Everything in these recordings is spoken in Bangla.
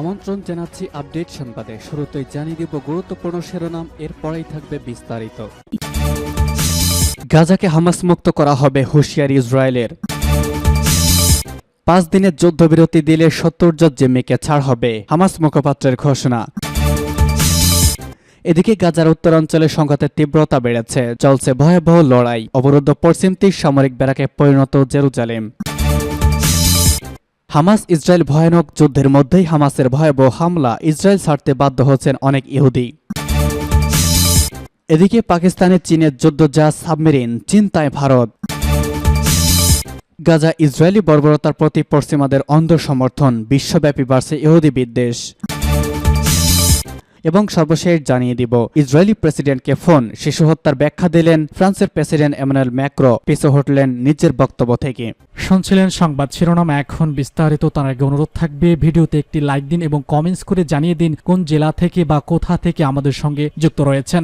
আমন্ত্রণ জানাচ্ছি আপডেট সংবাদে। শুরুতেই জানিয়ে দিব গুরুত্বপূর্ণ শিরোনাম, এরপরেই থাকবে বিস্তারিত। গাজাকে হামাস মুক্ত করা হবে হুঁশিয়ারি ইসরায়েলের। পাঁচ দিনের যুদ্ধবিরতি দিলে সত্তর জন জিম্মিকে ছাড় হবে হামাস মুখপাত্রের ঘোষণা। এদিকে গাজার উত্তরাঞ্চলে সংঘাতের তীব্রতা বেড়েছে, চলছে ভয়াবহ লড়াই। অবরুদ্ধ পশ্চিম তীর সামরিক বেড়াকে পরিণত জেরুজালেম। হামাস ইসরায়েল ভয়ানক যুদ্ধের মধ্যেই হামাসের ভয়াবহ হামলা ইসরায়েল ছাড়তে বাধ্য হচ্ছেন অনেক ইহুদি। এদিকে পাকিস্তানে চীনের যুদ্ধ যা সাবমেরিন, চিন্তায় ভারত। গাজা ইসরায়েলি বর্বরতার প্রতি পশ্চিমাদের অন্ধ সমর্থন, বিশ্বব্যাপী বাড়ছে ইহুদি বিদ্বেষ। এবং সর্বশেষ জানিয়ে দিব, ইসরায়েলি প্রেসিডেন্টকে ফোন, শিশু হত্যার ব্যাখ্যা দিলেন ফ্রান্সের প্রেসিডেন্ট এমানুয়েল ম্যাক্রো, পিছু হটলেন নিজের বক্তব্য থেকে। শুনছিলেন সংবাদ শিরোনাম, এখন বিস্তারিত, তার আগে অনুরোধ থাকবে, ভিডিওতে একটি লাইক দিন এবং কমেন্টস করে জানিয়ে দিন কোন জেলা থেকে বা কোথা থেকে আমাদের সঙ্গে যুক্ত রয়েছেন।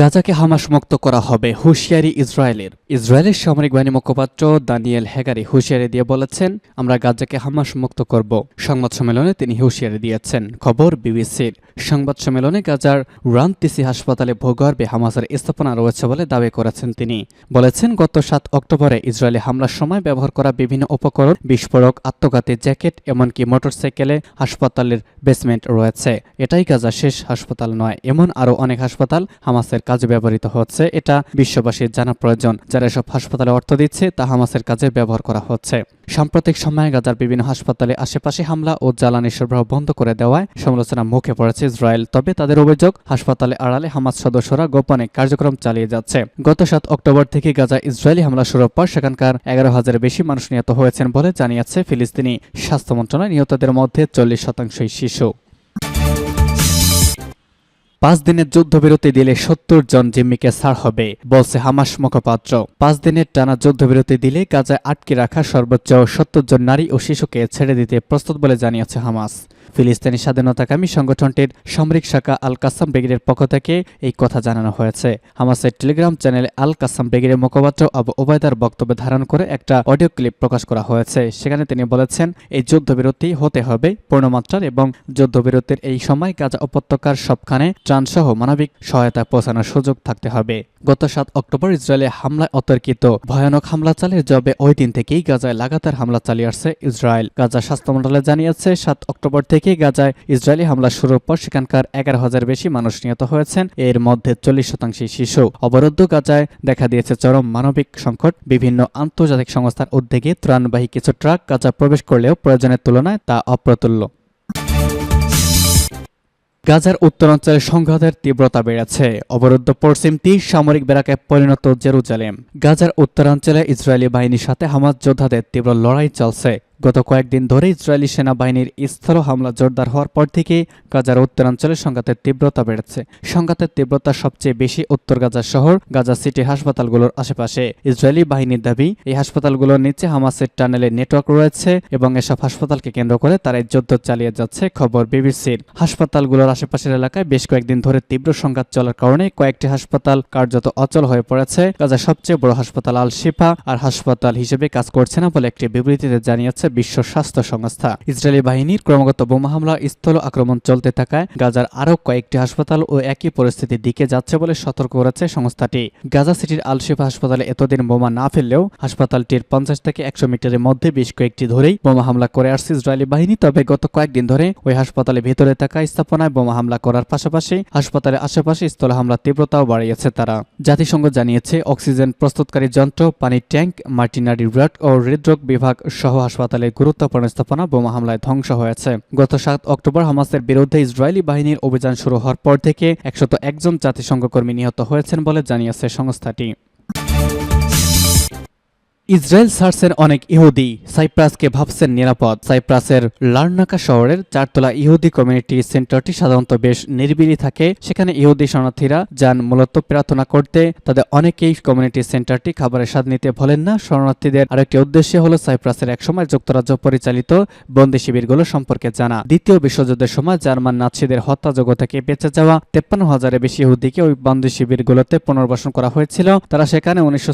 গাজাকে হামাস মুক্ত করা হবে হুঁশিয়ারি ইসরায়েলের। ইসরায়েলের সামরিক বাহিনী মুখপাত্র দানিয়েল হেগারি হুঁশিয়ারি দিয়ে বলেছেন, আমরা গাজাকে হামাস মুক্ত করব। সংবাদ সম্মেলনে তিনি হুঁশিয়ারি দিয়েছেন। খবর বিবিসির। সংবাদ সম্মেলনে গাজার রানতিসি হাসপাতালে ভূগর্ভে হামাসের স্থাপনা রয়েছে বলে দাবি করেছেন তিনি। বলেছেন, গত সাত অক্টোবরে ইসরায়েলি হামলার সময় ব্যবহার করা বিভিন্ন উপকরণ, বিস্ফোরক, আত্মঘাতী জ্যাকেট, এমনকি মোটরসাইকেলে হাসপাতালের বেসমেন্ট রয়েছে। এটাই গাজা শেষ হাসপাতাল নয়, এমন আরও অনেক হাসপাতাল হামাসের কাজে ব্যবহৃত হচ্ছে, এটা বিশ্ববাসীর জানা প্রয়োজন। যারা এসব হাসপাতালে অর্থ দিচ্ছে, তা হামাসের কাজে ব্যবহার করা হচ্ছে। সাম্প্রতিক সময়ে গাজার বিভিন্ন হাসপাতালে আশেপাশে হামলা ও জ্বালানি সরবরাহ বন্ধ করে দেওয়ায় সমালোচনা মুখে পড়েছে ইসরায়েল। তবে তাদের অভিযোগ, হাসপাতালে আড়ালে হামাস সদস্যরা গোপনে কার্যক্রম চালিয়ে যাচ্ছে। গত সাত অক্টোবর থেকে গাজা ইসরায়েলি হামলা শুরুর পর সেখানকার এগারো হাজারের বেশি মানুষ নিহত হয়েছেন বলে জানিয়েছে ফিলিস্তিনি স্বাস্থ্য মন্ত্রণালয়। নিহতদের মধ্যে চল্লিশ শতাংশই শিশু। পাঁচ দিনের যুদ্ধবিরতি দিলে সত্তর জন জিম্মিকে ছাড় হবে, বলছে হামাস মুখপাত্র। পাঁচ দিনের টানা যুদ্ধবিরতি দিলে গাজায় আটকে রাখা সর্বোচ্চ সত্তর জন নারী ও শিশুকে ছেড়ে দিতে প্রস্তুত বলে জানিয়েছে হামাস। ফিলিস্তিনি স্বাধীনতাকামী সংগঠনটির সামরিক শাখা আল কাসাম ব্রিগেডের পক্ষ থেকে এই কথা জানানো হয়েছে। হামাসের টেলিগ্রাম চ্যানেলে আল কাসাম ব্রিগেডের মুখপাত্র আবু ওবায়দার বক্তব্য ধারণ করে একটা অডিও ক্লিপ প্রকাশ করা হয়েছে। সেখানে তিনি বলেছেন, এই যুদ্ধবিরতি হতে হবে পূর্ণমাত্রার এবং যুদ্ধবিরতির এই সময় গাজা উপত্যকার সবখানে ত্রাণসহ মানবিক সহায়তা পৌঁছানোর সুযোগ থাকতে হবে। গত সাত অক্টোবর ইসরায়েলে হামলায় অতর্কিত ভয়ানক হামলা চালিয়ে যাবে ওই দিন থেকেই গাজায় লাগাতার হামলা চালিয়ে আসছে ইসরায়েল। গাজা স্বাস্থ্য মন্ত্রণালয় জানিয়েছে, সাত অক্টোবর থেকে গাজায় ইসরায়েলি হামলা শুরুর পর সেখানকার এগারো হাজার বেশি মানুষ নিহত হয়েছেন। এর মধ্যে চল্লিশ শতাংশই শিশু। অবরুদ্ধ গাজায় দেখা দিয়েছে চরম মানবিক সংকট। বিভিন্ন আন্তর্জাতিক সংস্থার উদ্যোগে ত্রাণবাহী কিছু ট্রাক গাজা প্রবেশ করলেও প্রয়োজনের তুলনায় তা অপ্রতুল্য। গাজার উত্তরাঞ্চলে সংঘাতের তীব্রতা বেড়েছে। অবরুদ্ধ পশ্চিম তীর সামরিক বেড়াকে পরিণত জেরুজালেম। গাজার উত্তরাঞ্চলে ইসরায়েলি বাহিনীর সাথে হামাজ যোদ্ধাদের তীব্র লড়াই চলছে। গত কয়েকদিন ধরে ইসরায়েলি সেনাবাহিনীর স্থল হামলা জোরদার হওয়ার পর থেকে গাজার উত্তরাঞ্চলে সংঘাতের তীব্রতা বেড়েছে। সংঘাতের তীব্রতা সবচেয়ে বেশি উত্তর গাজা শহর, গাজা সিটি হাসপাতালগুলোর আশেপাশে। ইসরায়েলি বাহিনীর দাবি, এই হাসপাতালগুলোর নিচে হামাসের টানেলে নেটওয়ার্ক রয়েছে এবং এসব হাসপাতালকে কেন্দ্র করে তারা যুদ্ধ চালিয়ে যাচ্ছে, খবর বিবিসির। হাসপাতালগুলোর আশেপাশের এলাকায় বেশ কয়েকদিন ধরে তীব্র সংঘাত চলার কারণে কয়েকটি হাসপাতাল কার্যত অচল হয়ে পড়েছে। গাজার সবচেয়ে বড় হাসপাতাল আল শিফা আর হাসপাতাল হিসেবে কাজ করছে না বলে একটি বিবৃতিতে জানিয়েছে বিশ্ব স্বাস্থ্য সংস্থা। ইসরায়েলি বাহিনীর ক্রমাগত বোমা হামলা, স্থল আক্রমণ চলতে থাকায় গাজার আরও কয়েকটি হাসপাতাল ও একই পরিস্থিতির দিকে যাচ্ছে বলে সতর্ক করেছে সংস্থাটি। গাজা সিটির আলশিফা হাসপাতালে এতদিন বোমা না ফেললেও হাসপাতালটির পঞ্চাশ থেকে একশো মিটারের মধ্যে বেশ কয়েকটি ধরেই বোমা হামলা করে আসছে ইসরায়েলি বাহিনী, তবে গত কয়েকদিন ধরে ওই হাসপাতালে ভেতরে থাকা স্থাপনায় বোমা হামলা করার পাশাপাশি হাসপাতালের আশেপাশে স্থল হামলার তীব্রতাও বাড়িয়েছে তারা। জাতিসংঘ জানিয়েছে, অক্সিজেন প্রস্তুতকারী যন্ত্র পানির ট্যাঙ্ক, মার্টিনারি ব্লাড ও হৃদরোগ বিভাগ সহ হাসপাতালের গুরুত্বপূর্ণ স্থাপনা বোমা হামলায় ধ্বংস হয়েছে। গত সাত অক্টোবর হামাসের বিরুদ্ধে ইসরায়েলি বাহিনীর অভিযান শুরু হওয়ার পর থেকে একশত একজন জাতিসংঘ কর্মী নিহত হয়েছেন বলে জানিয়েছে সংস্থাটি। ইসরায়েল ছাড়ছেন অনেক ইহুদি সাইপ্রাসকে ভাবছেন নিরাপদ। সাইপ্রাসের লার্নাকা শহরের চারতলা ইহুদি কমিউনিটি সেন্টারটি সাধারণত বেশ নিরিবিলি থাকে। সেখানে ইহুদি শরণার্থীরা যান মূলত প্রার্থনা করতে। তাদের অনেকেই কমিউনিটি সেন্টারটি খাবারের স্বাদ নিতে ভোলেন না। শরণার্থীদের আরেকটি উদ্দেশ্য হল সাইপ্রাসের একসময় যুক্তরাজ্য পরিচালিত বন্দি শিবিরগুলো সম্পর্কে জানা। দ্বিতীয় বিশ্বযুদ্ধের সময় জার্মান নাৎসিদের হত্যাযোগ্য থেকে বেঁচে যাওয়া তেপ্পান্ন হাজারের বেশি ইহুদিকে ওই বন্দি শিবিরগুলোতে পুনর্বাসন করা হয়েছিল। তারা সেখানে উনিশশো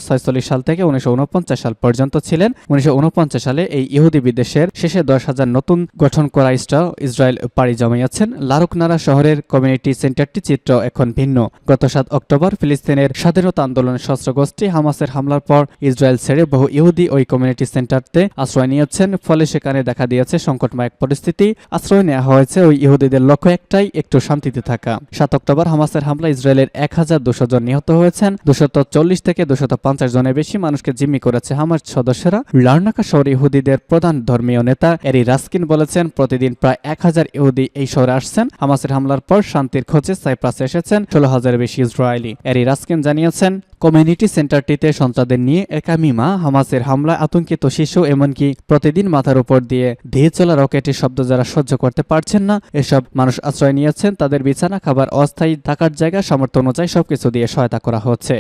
সাল থেকে উনিশশো উনপঞ্চাশ সাল পর্যন্ত ছিলেন। উনিশশো উনপঞ্চাশ সালে এই ইহুদি বিদেশের শেষে দশ হাজার নতুন গঠন করা ইস্টাও ইসরায়েল পাড়ি জমিয়েছেন লারুকনারা শহরের কমিউনিটি সেন্টারটি চিত্র এখন ভিন্ন। গত সাত অক্টোবর ফিলিস্তিনের স্বাধীনতা আন্দোলনের সশস্ত্র গোষ্ঠী হামাসের হামলার পর ইসরায়েল ছেড়ে বহু ইহুদি ওই কমিউনিটি সেন্টারতে আশ্রয় নিয়েছেন। ফলে সেখানে দেখা দিয়েছে সংকটময় পরিস্থিতি। আশ্রয় নেওয়া হয়েছে ওই ইহুদিদের লক্ষ্য একটাই, একটু শান্তিতে থাকা। সাত অক্টোবর হামাসের হামলা ইসরায়েলের এক হাজার দুশো জন নিহত হয়েছেন। দুশত চল্লিশ থেকে দুশত পঞ্চাশ জনের বেশি মানুষকে জিম্মি করেছে হামাস সদস্যরা লার্নাকা শহর ইহুদিদের প্রধান ধর্মীয় নেতা এরি রাস্কিন বলেছেন, প্রতিদিন প্রায় এক হাজার ইহুদি এই শহরে আসছেন। হামাসের হামলার পর শান্তির খোঁজে সাইপ্রাসে এসেছেন ষোলো হাজারের বেশি ইসরায়েলি। এরি রাস্কিন জানিয়েছেন, কমিউনিটি সেন্টারটিতে সন্তানদের নিয়ে একামিমা, হামাসের হামলায় আতঙ্কিত শিশু এমনকি প্রতিদিন মাথার উপর দিয়ে ধেয়ে চলা রকেটের শব্দ যারা সহ্য করতে পারছেন না, এসব মানুষ আশ্রয় নিয়েছেন। তাদের বিছানা, খাবার, অস্থায়ী থাকার জায়গা, সামর্থ্য অনুযায়ী সবকিছু দিয়ে সহায়তা করা হচ্ছে।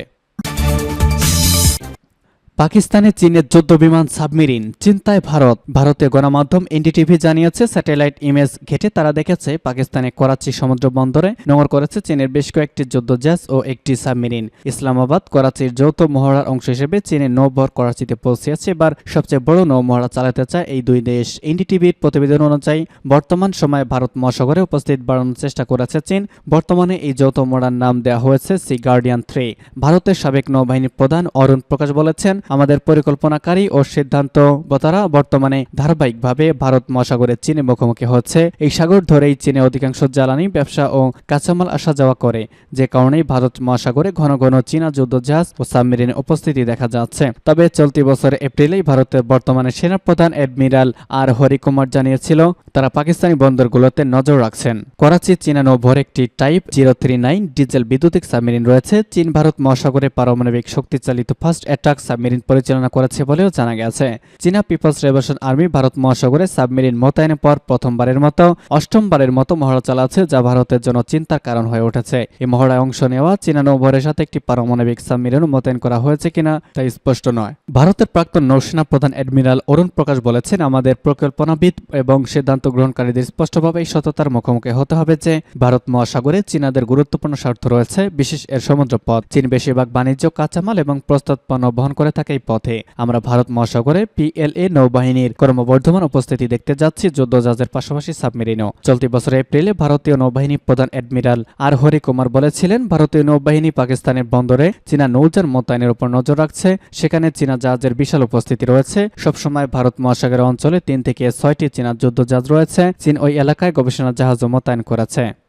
পাকিস্তানে চীনের যুদ্ধ বিমান সাবমেরিন, চিন্তায় ভারত। ভারতীয় গণমাধ্যম এনডিটিভি জানিয়েছে, স্যাটেলাইট ইমেজ ঘেটে তারা দেখেছে, পাকিস্তানে করাচি সমুদ্র বন্দরে নোঙর করেছে চীনের বেশ কয়েকটি যুদ্ধ জাহাজ ও একটি সাবমেরিন। ইসলামাবাদ, করাচির যৌথ মহড়ার অংশ হিসেবে চীনের নৌবহর করাচিতে পৌঁছেছে, এবার সবচেয়ে বড় নৌ মহড়া চালাতে চায় এই দুই দেশ। এনডিটিভির প্রতিবেদন অনুযায়ী, বর্তমান সময়ে ভারত মহাসাগরে উপস্থিত বাড়ানোর চেষ্টা করেছে চীন। বর্তমানে এই যৌথ মহড়ার নাম দেওয়া হয়েছে সি গার্ডিয়ান থ্রি ভারতের সাবেক নৌবাহিনীর প্রধান অরুণ প্রকাশ বলেছেন আমাদের পরিকল্পনাকারী ও সিদ্ধান্তবতারা বর্তমানে ধারাবাহিকভাবে ভারত মহাসাগরের চীনে মুখোমুখি হচ্ছে। এই সাগর ধরেই চীনে অধিকাংশ জ্বালানি, ব্যবসা ও কাঁচামাল আসা যাওয়া করে, যে কারণেই ভারত মহাসাগরে ঘন ঘন চীনা যুদ্ধজাহাজ ও সাবমেরিনের উপস্থিতি দেখা যাচ্ছে। তবে চলতি বছরের এপ্রিলেই ভারতের বর্তমানে সেনাপ্রধান অ্যাডমিরাল আর হরিকুমার জানিয়েছিল, তারা পাকিস্তানি বন্দরগুলোতে নজর রাখছেন। করাচি, চীনা নৌভর একটি type zero three nine diesel বিদ্যুতিক submarine রয়েছে। চীন, ভারত মহাসাগরে পারমাণবিক শক্তিচালিত ফার্স্ট অ্যাটাক সাবমেরিন পরিচালনা করেছে বলেও জানা গেছে। চীনা পিপলস রেভলিউশন আর্মি ভারত মহাসাগরে সাবমেরিন মোতায়েনের পর প্রথমবারের মতো অষ্টমবারের মতো মহড়া চালাচ্ছে, যা ভারতের জন্য চিন্তার কারণ হয়ে উঠেছে। এই মহড়ায় অংশ নেওয়া চীনা নৌবহরের সাথে একটি পারমাণবিক সাবমেরিনও মোতায়েন করা হয়েছে কিনা, তা স্পষ্ট নয়। ভারতের প্রাক্তন নৌসেনা প্রধান অ্যাডমিরাল অরুণ প্রকাশ বলেছেন, আমাদের পরিকল্পনাবিদ এবং সিদ্ধান্ত গ্রহণকারীদের স্পষ্টভাবে এই সততার মুখোমুখি হতে হবে যে, ভারত মহাসাগরে চীনাদের গুরুত্বপূর্ণ স্বার্থ রয়েছে, বিশেষ এর সমুদ্র পথ চীন বেশিরভাগ বাণিজ্য, কাঁচামাল এবং প্রস্তুত পণ্য বহন করে থাকে। এই পথে। আমরা ভারত মহাসাগরে পিএলএ নৌবাহিনীর ক্রমবর্ধমান উপস্থিতি দেখতে যাচ্ছি যুদ্ধজাহাজের পাশাপাশি সাবমেরিনও। চলতি বছর এপ্রিলে ভারতীয় নৌবাহিনী প্রধান অ্যাডমিরাল আর হরি কুমার বলেছিলেন, ভারতীয় নৌবাহিনী পাকিস্তানের বন্দরে চীনা নৌযান মোতায়েনের উপর নজর রাখছে। সেখানে চীনা জাহাজের বিশাল উপস্থিতি রয়েছে। সবসময় ভারত মহাসাগরের অঞ্চলে তিন থেকে ছয়টি চীনা যুদ্ধজাহাজ রয়েছে। চীন ওই এলাকায় গবেষণা জাহাজও মোতায়েন করেছে।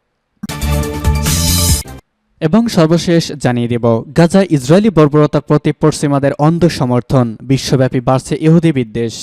এবং সর্বশেষ জানিয়ে দেব গাজা ইসরায়েলি বর্বরতার প্রতি পশ্চিমাদের অন্ধ সমর্থন, বিশ্বব্যাপী বাড়ছে ইহুদি বিদ্বেষ।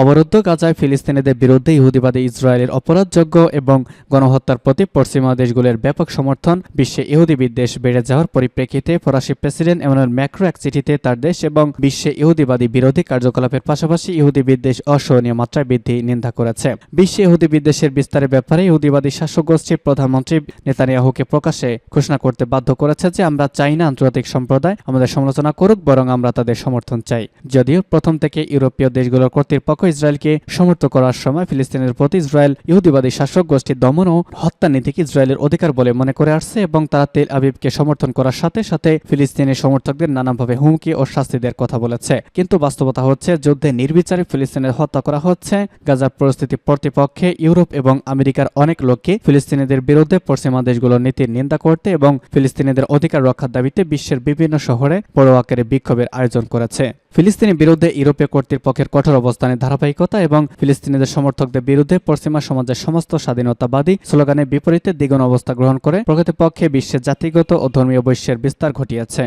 অবরুদ্ধ গাজায় ফিলিস্তিনিদের বিরুদ্ধে ইহুদিবাদী ইসরায়েলের অপরাধযোগ্য এবং গণহত্যার প্রতি পশ্চিমা দেশগুলোর ব্যাপক সমর্থন, বিশ্বে ইহুদি বিদ্বেষ বেড়ে যাওয়ার পরিপ্রেক্ষিতে ফরাসি প্রেসিডেন্ট এমানুয়েল ম্যাক্রো এক চিঠিতে তার দেশ এবং বিশ্বে ইহুদিবাদী বিরোধী কার্যকলাপের পাশাপাশি ইহুদি বিদ্বেষ অসহনীয় মাত্রায় বৃদ্ধি নিন্দা করেছে। বিশ্বে ইহুদি বিদ্বেষের বিস্তারের ব্যাপারে ইহুদিবাদী শাসক গোষ্ঠীর প্রধানমন্ত্রী নেতানিয়াহুকে প্রকাশে ঘোষণা করতে বাধ্য করেছে যে আমরা চাই না আন্তর্জাতিক সম্প্রদায় আমাদের সমালোচনা করুক, বরং আমরা তাদের সমর্থন চাই। যদিও প্রথম থেকে ইউরোপীয় দেশগুলোর কর্তৃপক্ষ ইসরায়েলকে সমর্থন করার সময় ফিলিস্তিনের প্রতি ইসরায়েল ইহুদিবাদী শাসক গোষ্ঠীর দমন ও হত্যা নীতিকে ইসরায়েলের অধিকার বলে মনে করে আসছে এবং তারা তেল আবিবকে সমর্থন করার সাথে সাথে ফিলিস্তিনি সমর্থকদের নানাভাবে হুমকি ও শাস্তি দেওয়ার কথা বলেছে। কিন্তু বাস্তবতা হচ্ছে, যুদ্ধে নির্বিচারে ফিলিস্তিনের হত্যা করা হচ্ছে। গাজার পরিস্থিতি প্রতিপক্ষে ইউরোপ এবং আমেরিকার অনেক লোককে ফিলিস্তিনিদের বিরুদ্ধে পশ্চিমা দেশগুলোর নীতির নিন্দা করতে এবং ফিলিস্তিনিদের অধিকার রক্ষার দাবিতে বিশ্বের বিভিন্ন শহরে বড় আকারে বিক্ষোভের আয়োজন করেছে। ফিলিস্তিনি বিরুদ্ধে ইউরোপীয় কর্তৃপক্ষের কঠোর অবস্থানের ধারাবাহিকতা এবং ফিলিস্তিনিদের সমর্থকদের বিরুদ্ধে পশ্চিমা সমাজের সমস্ত স্বাধীনতাবাদী স্লোগানের বিপরীতে দ্বিগুণ অবস্থা গ্রহণ করে প্রকৃতপক্ষে বিশ্বের জাতিগত ও ধর্মীয় বৈশ্বের বিস্তার ঘটিয়েছে।